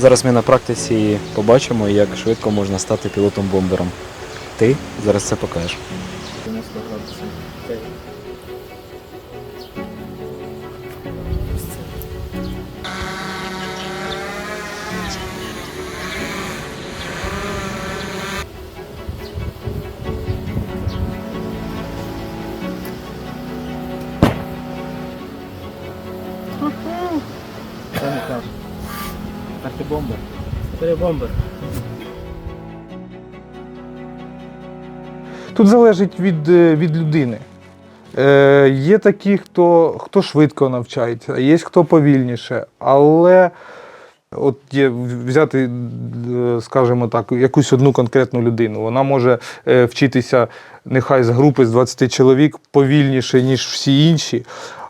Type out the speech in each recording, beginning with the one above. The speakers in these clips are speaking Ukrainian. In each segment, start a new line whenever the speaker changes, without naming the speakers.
Зараз ми на практиці побачимо, як швидко можна стати пілотом-бомбером. Ти зараз це покажеш.
Це не. Ти бомбер. Це бомбер.
Тут залежить від, е, від людини. Е, є такі, хто, хто швидко навчається, є хто повільніше. Але от є взяти, е, скажімо так, якусь одну конкретну людину. Вона може е, вчитися нехай з групи з 20 чоловік повільніше, ніж всі інші,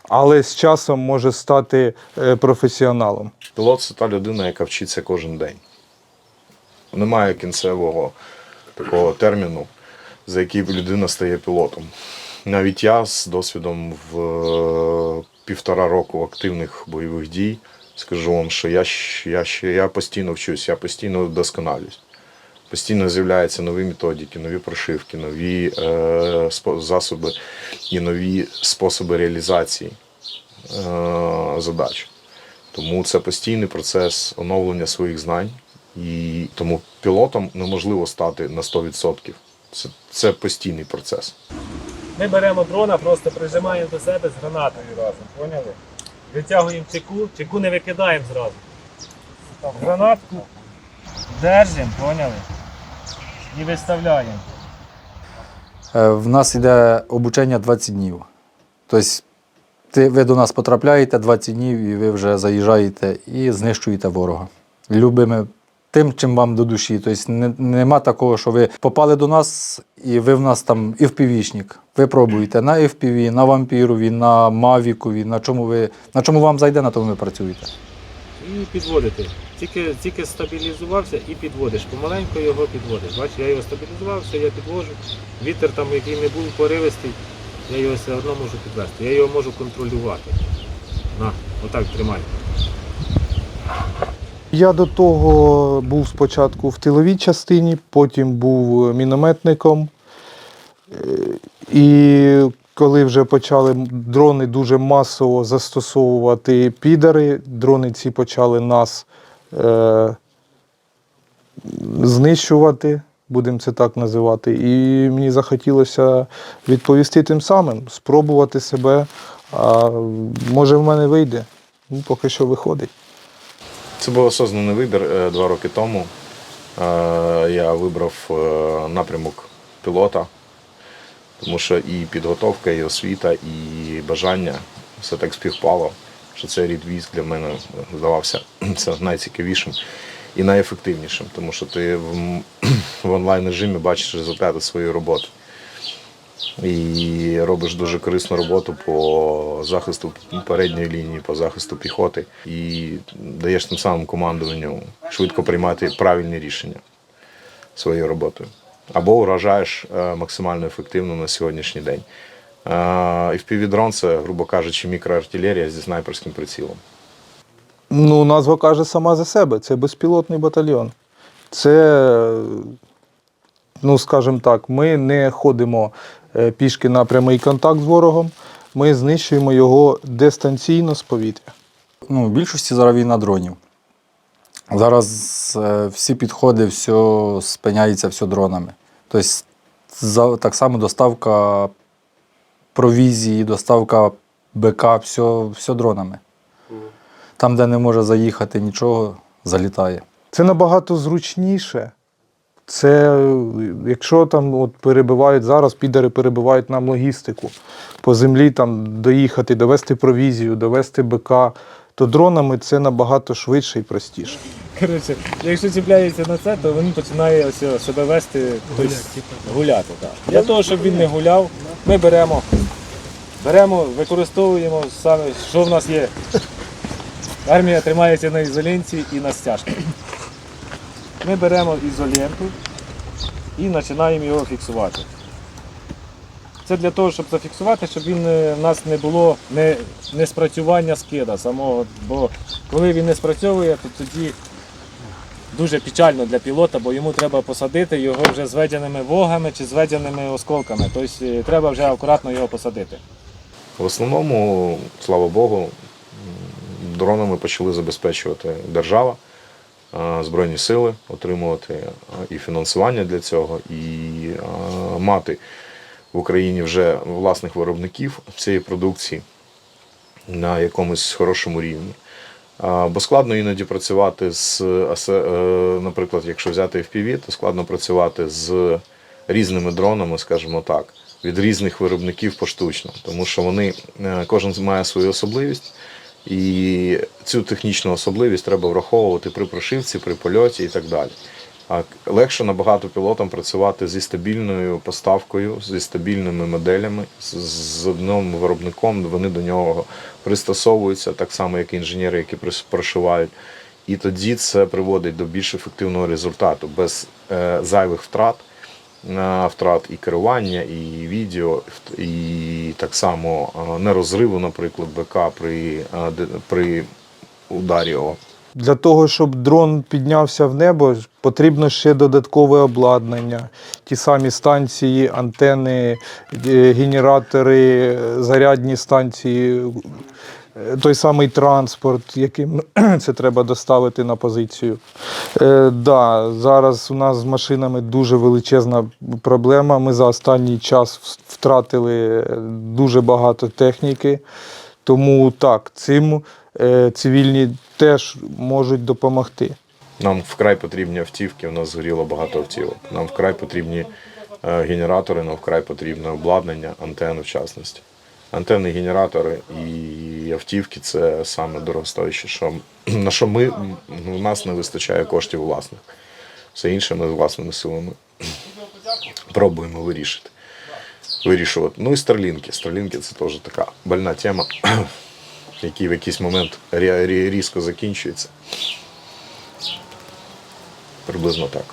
але з часом може стати професіоналом.
Пілот це та людина, яка вчиться кожен день. Немає кінцевого такого терміну, за який людина стає пілотом. Навіть я з досвідом в е, півтора року активних бойових дій скажу вам, що я, я, я постійно вчусь, я постійно вдосконалююсь. Постійно з'являються нові методики, нові прошивки, нові е, засоби і нові способи реалізації е, задач. Тому це постійний процес оновлення своїх знань. І тому пілотом неможливо стати на 100%. Це, це постійний процес.
Ми беремо дрона, просто прижимаємо до себе з гранатою разом, поняли? Витягуємо чеку, чеку не викидаємо зразу. Гранатку держимо, поняли? І виставляємо.
Е, В нас йде обучення 20 днів. Тобто ти, ви до нас потрапляєте 20 днів і ви вже заїжджаєте і знищуєте ворога. Любими тим, чим вам до душі. Тобто не, нема такого, що ви попали до нас і ви в нас там і впівічник. Ви пробуєте на FPV, на вампірові, на Мавікові, на чому ви на чому вам зайде, на тому ви працюєте.
І підводити. Тільки, тільки стабілізувався і підводиш. Помаленьку його підводиш. Бачиш, я його стабілізувався, я підвожу. Вітер там, який не був поривистий, я його все одно можу підвести. Я його можу контролювати. На, отак тримай.
Я до того був спочатку в тиловій частині, потім був мінометником. Е, І коли вже почали дрони дуже масово застосовувати підари, дрони ці почали нас е, знищувати, будемо це так називати. І мені захотілося відповісти тим самим, спробувати себе. А може в мене вийде. Ну, поки що виходить.
Це був осознаний вибір е, два роки тому. Е, Я вибрав е, напрямок пілота, тому що і підготовка, і освіта, і бажання все так співпало, що цей рід військ для мене здавався найцікавішим і найефективнішим, тому що ти в, в онлайн режимі бачиш результати своєї роботи. І робиш дуже корисну роботу по захисту передньої лінії, по захисту піхоти, і даєш тим самим командуванню швидко приймати правильні рішення своєю роботою. Або вражаєш е, максимально ефективно на сьогоднішній день. Е, FPV-дрон – це, грубо кажучи, мікроартилерія зі снайперським прицілом.
Ну, назва каже сама за себе. Це безпілотний батальйон. Це, ну, скажімо так, ми не ходимо е, пішки на прямий контакт з ворогом, ми знищуємо його дистанційно з повітря.
Ну, в більшості зараз війна дронів. Зараз е, всі підходи, все спиняється все дронами. Тобто так само доставка провізії, доставка БК, все, все дронами. Там, де не може заїхати нічого, залітає.
Це набагато зручніше. Це е, якщо там от перебивають зараз, підари перебивають нам логістику. По землі там доїхати, довести провізію, довести БК, то дронами це набагато швидше і простіше.
Коротше, якщо чіпляється на це, то він починає ось себе вести гуляти. гуляти так. Для того, щоб він не гуляв, ми беремо, беремо, використовуємо саме, що в нас є. Армія тримається на ізолінці і на стяжках. Ми беремо ізоленту і починаємо його фіксувати. Це для того, щоб зафіксувати, щоб він е, в нас не було не, не спрацювання скида самого. Бо коли він не спрацьовує, то тоді дуже печально для пілота, бо йому треба посадити його вже зведеними вогами чи зведеними осколками. Тобто е, треба вже акуратно його посадити.
В основному, слава Богу, дронами почали забезпечувати держава, е, Збройні сили, отримувати е, і фінансування для цього, і е, мати в Україні вже власних виробників цієї продукції на якомусь хорошому рівні. Бо складно іноді працювати з, наприклад, якщо взяти FPV, то складно працювати з різними дронами, скажімо так, від різних виробників поштучно, тому що вони кожен має свою особливість, і цю технічну особливість треба враховувати при прошивці, при польоті і так далі. А легше набагато пілотам працювати зі стабільною поставкою, зі стабільними моделями, з, одним виробником. Вони до нього пристосовуються, так само, як і інженери, які прошивають. І тоді це приводить до більш ефективного результату без е, зайвих втрат, втрат і керування, і відео, і так само е, нерозриву, наприклад, БК при, е, при ударі.
Для того, щоб дрон піднявся в небо, потрібно ще додаткове обладнання. Ті самі станції, антени, е, генератори, зарядні станції, той самий транспорт, яким це треба доставити на позицію. Е, да, зараз у нас з машинами дуже величезна проблема. Ми за останній час втратили е, дуже багато техніки. Тому так, цим е, цивільні теж можуть допомогти.
Нам вкрай потрібні автівки, у нас згоріло багато автівок. Нам вкрай потрібні е, генератори, нам вкрай потрібне обладнання, антени в частності. Антени, генератори і автівки це саме дорогостояще, що, на що ми, у нас не вистачає коштів власних. Все інше ми власними силами пробуємо вирішити. Вирішувати. Ну і старлінки. Старлінки це теж така больна тема, які в якийсь момент рі- рі- різко закінчується. Приблизно так.